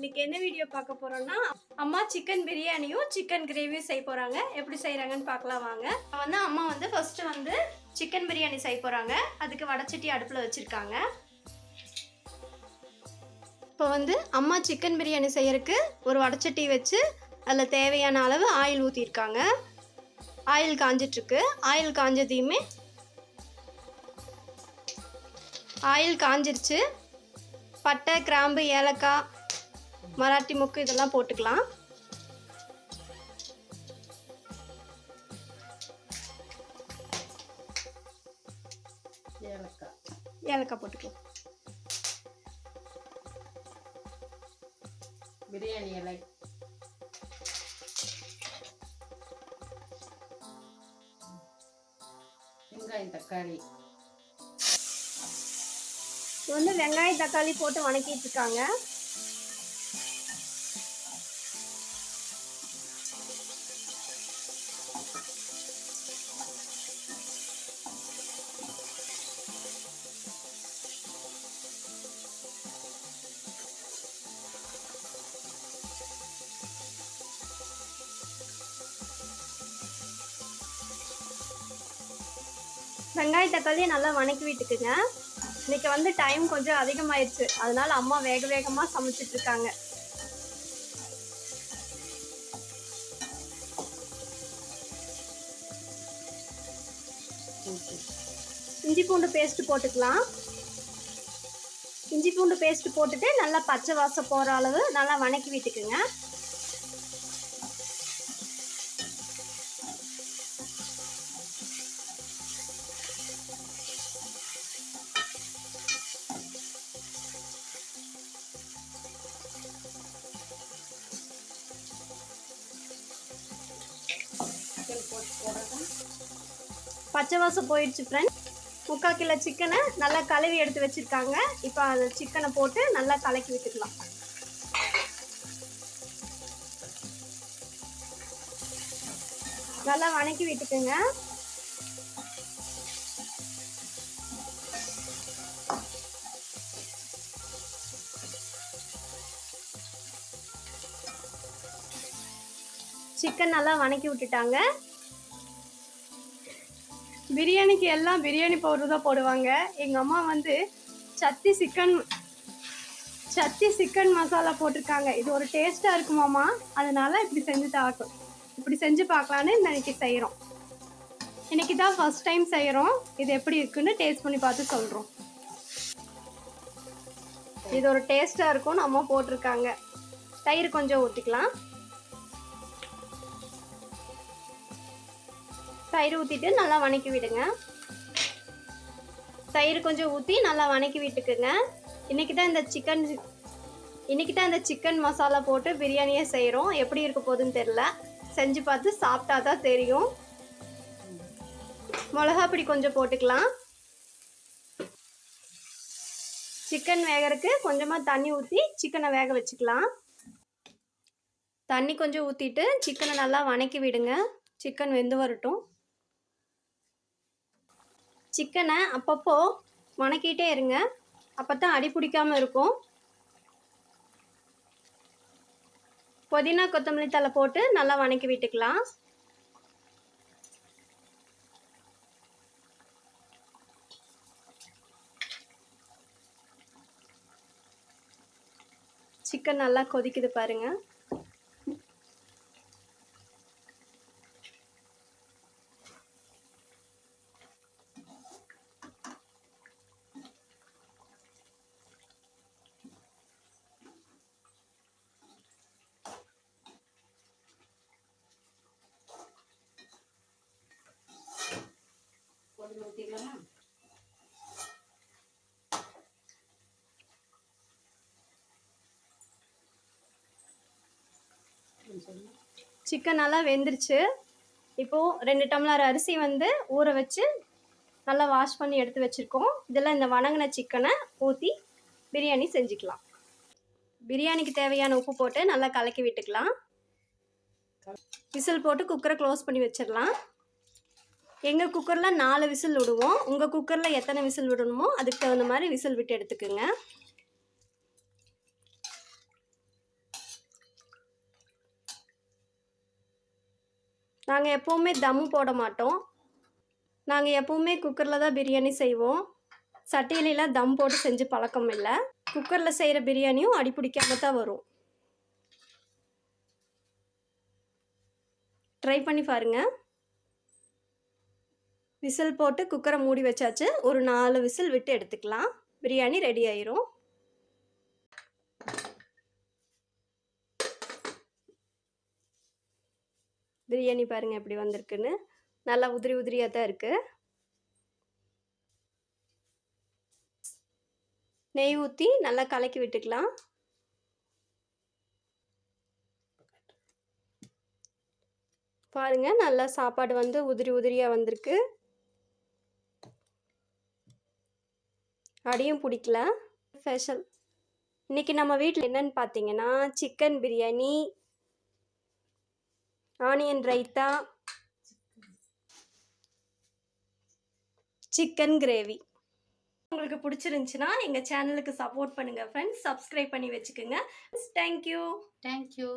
இன்னைக்கு என்ன வீடியோ பார்க்க போறோம்னா அம்மா சிக்கன் பிரியாணியும் சிக்கன் கிரேவியும் செய்ய போறாங்க. எப்படி செய்யறாங்கன்னு பார்க்கலாம் வாங்க. வந்து அம்மா வந்து ஃபர்ஸ்ட் வந்து சிக்கன் பிரியாணி செய்ய போறாங்க. அதுக்கு வடச்சட்டி அடுப்புல வச்சிருக்காங்க. இப்போ வந்து அம்மா சிக்கன் பிரியாணி செய்யறதுக்கு ஒரு வடச்சட்டி வச்சு அதில் தேவையான அளவு ஆயில் ஊற்றிருக்காங்க ஆயில் காஞ்சிட்ருக்கு. ஆயில் காஞ்சதையுமே ஆயில் காஞ்சிருச்சு. பட்டை கிராம்பு ஏலக்காய் மராட்டி முக்கு இதெல்லாம் போட்டுக்கலாம். ஏலக்காய். ஏலக்காய் போட்டுக்கலாம். பிரியாணி இலை. வெங்காயம் தக்காளி. வந்து வெங்காயம் தக்காளி போட்டு வணக்கிட்டு இருக்காங்க. வெங்காய தக்காளியை நல்லா வணக்கி விட்டுக்குங்க. இன்னைக்கு வந்து டைம் கொஞ்சம் அதிகமாயிருச்சு. அதனால அம்மா வேக வேகமா சமைச்சிட்டு இருக்காங்க. இஞ்சி பூண்டு பேஸ்ட் போட்டுக்கலாம். இஞ்சி பூண்டு பேஸ்ட் போட்டுட்டு நல்லா பச்சை வாசம் போற அளவு நல்லா வணக்கி விட்டுக்குங்க. பச்சை வாசம் போயிடுச்சு ஃப்ரெண்ட் முக்கால் கிலோ சிக்கனை நல்லா கழுவி எடுத்து வச்சிருக்காங்க. இப்போ அந்த சிக்கனை போட்டு நல்லா கலக்கி விட்டுக்கலாம். நல்லா வணக்கி விட்டுக்குங்க. சிக்கன் நல்லா வணக்கி விட்டுட்டாங்க. பிரியாணிக்கு எல்லாம் பிரியாணி பவுடர் தான் போடுவாங்க. எங்கள் அம்மா வந்து சத்தி சிக்கன் சத்தி சிக்கன் மசாலா போட்டிருக்காங்க. இது ஒரு டேஸ்ட்டாக இருக்குமாம்மா அதனால் இப்படி செஞ்சு தாக்கும் இப்படி செஞ்சு பார்க்கலான்னு இன்னைக்கு செய்கிறோம் இன்னைக்கு தான் ஃபர்ஸ்ட் டைம் செய்கிறோம் இது எப்படி இருக்குன்னு டேஸ்ட் பண்ணி பார்த்து சொல்கிறோம் இது ஒரு டேஸ்ட்டாக இருக்கும்னு அம்மா போட்டிருக்காங்க. தயிர் கொஞ்சம் ஊற்றிக்கலாம் தயிர் ஊற்றிட்டு நல்லா வணக்கி விடுங்க. தயிர் கொஞ்சம் ஊற்றி நல்லா வணக்கி விட்டுக்குங்க. இன்றைக்கி தான் இந்த சிக்கன் இன்றைக்கி தான் இந்த சிக்கன் மசாலா போட்டு பிரியாணியே செய்கிறோம் எப்படி இருக்க போகுதுன்னு தெரில செஞ்சு பார்த்து சாப்பிட்டா தான் தெரியும். மிளகா பொடி கொஞ்சம் போட்டுக்கலாம். சிக்கன் வேகறதுக்கு கொஞ்சமாக தண்ணி ஊற்றி சிக்கனை வேக வச்சுக்கலாம். தண்ணி கொஞ்சம் ஊற்றிட்டு சிக்கனை நல்லா வணக்கி விடுங்க. சிக்கன் வெந்து வரட்டும். சிக்கனை அப்பப்போ வணக்கிட்டே இருங்க. அப்போ தான் அடி பிடிக்காமல் இருக்கும். புதினா கொத்தமல்லி தலை போட்டு நல்லா வணக்கி விட்டுக்கலாம். சிக்கன் நல்லா கொதிக்குது பாருங்கள் போட்டு ஊற்றிக்கலாமா சொல்லுங்க சிக்கன் நல்லா வெந்துருச்சு. இப்போது ரெண்டு டம்ளர் அரிசி வந்து ஊற வச்சு நல்லா வாஷ் பண்ணி எடுத்து வச்சுருக்கோம். இதில் இந்த வணங்கின சிக்கனை ஊற்றி பிரியாணி செஞ்சுக்கலாம். பிரியாணிக்கு தேவையான உப்பு போட்டு நல்லா கலக்கி விட்டுக்கலாம். விசில் போட்டு குக்கரை க்ளோஸ் பண்ணி வச்சிடலாம். எங்கள் குக்கரில் நாலு விசில் விடுவோம். உங்கள் குக்கரில் எத்தனை விசில் விடணுமோ அதுக்கு தகுந்த மாதிரி விசில் விட்டு எடுத்துக்கோங்க. நாங்கள் எப்போவுமே தம் போட மாட்டோம். நாங்கள் எப்போவுமே குக்கரில் தான் பிரியாணி செய்வோம். சட்டியிலலாம் தம் போட்டு செஞ்சு பழக்கம் இல்லை. குக்கரில் செய்கிற பிரியாணியும் அடிப்பிடிக்காம தான் வரும். ட்ரை பண்ணி பாருங்கள் விசில் போட்டு குக்கரை மூடி வச்சாச்சு. ஒரு நாலு விசில் விட்டு எடுத்துக்கலாம். பிரியாணி ரெடி ஆயிரும். பிரியாணி பாருங்கள் எப்படி வந்திருக்குன்னு. நல்லா உதிரி உதிரியாக தான் இருக்குது நெய் ஊற்றி நல்லா கலக்கி விட்டுக்கலாம். பாருங்க நல்லா சாப்பாடு வந்து உதிரி உதிரியாக வந்திருக்கு. அடியும் பிடிக்கல. ஸ்பெஷல் இன்றைக்கி நம்ம வீட்டில் என்னன்னு பார்த்தீங்கன்னா chicken biryani onion raita. Chicken gravy. உங்களுக்கு பிடிச்சிருந்துச்சுன்னா எங்கள் சேனலுக்கு சப்போர்ட் பண்ணுங்கள் ஃப்ரெண்ட்ஸ் சப்ஸ்கிரைப் பண்ணி வச்சுக்கோங்க. Thank you thank you